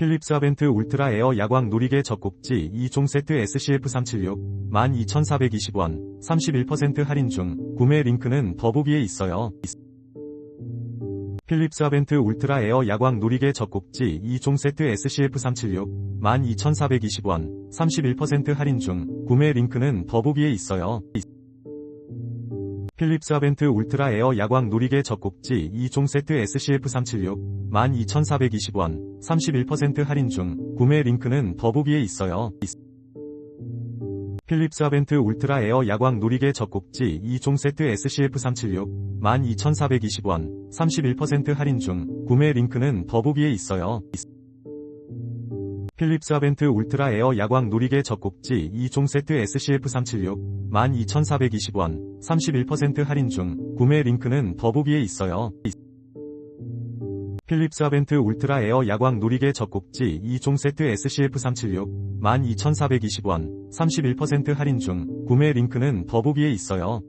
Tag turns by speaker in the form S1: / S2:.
S1: 필립스 아벤트 울트라 에어 야광 누리개 젖꼭지 2종 세트 SCF376 12,420원 31% 할인 중 구매 링크는 더보기에 있어요. 필립스 아벤트 울트라 에어 야광 누리개 젖꼭지 2종 세트 SCF376 12,420원 31% 할인 중 구매 링크는 더보기에 있어요. 필립스 아벤트 울트라 에어 야광 누리개 젖꼭지 2종 세트 SCF376 12,420원 31% 할인 중 구매 링크는 더보기에 있어요. 필립스 아벤트 울트라 에어 야광 누리개 젖꼭지 2종 세트 SCF376 12,420원 31% 할인 중 구매 링크는 더보기에 있어요. 필립스 아벤트 울트라 에어 야광 누리개 젖꼭지 2종 세트 SCF376 12,420원 31% 할인 중 구매 링크는 더보기에 있어요. 필립스 아벤트 울트라 에어 야광 누리개 젖꼭지 2종 세트 SCF376 12,420원 31% 할인 중 구매 링크는 더보기에 있어요.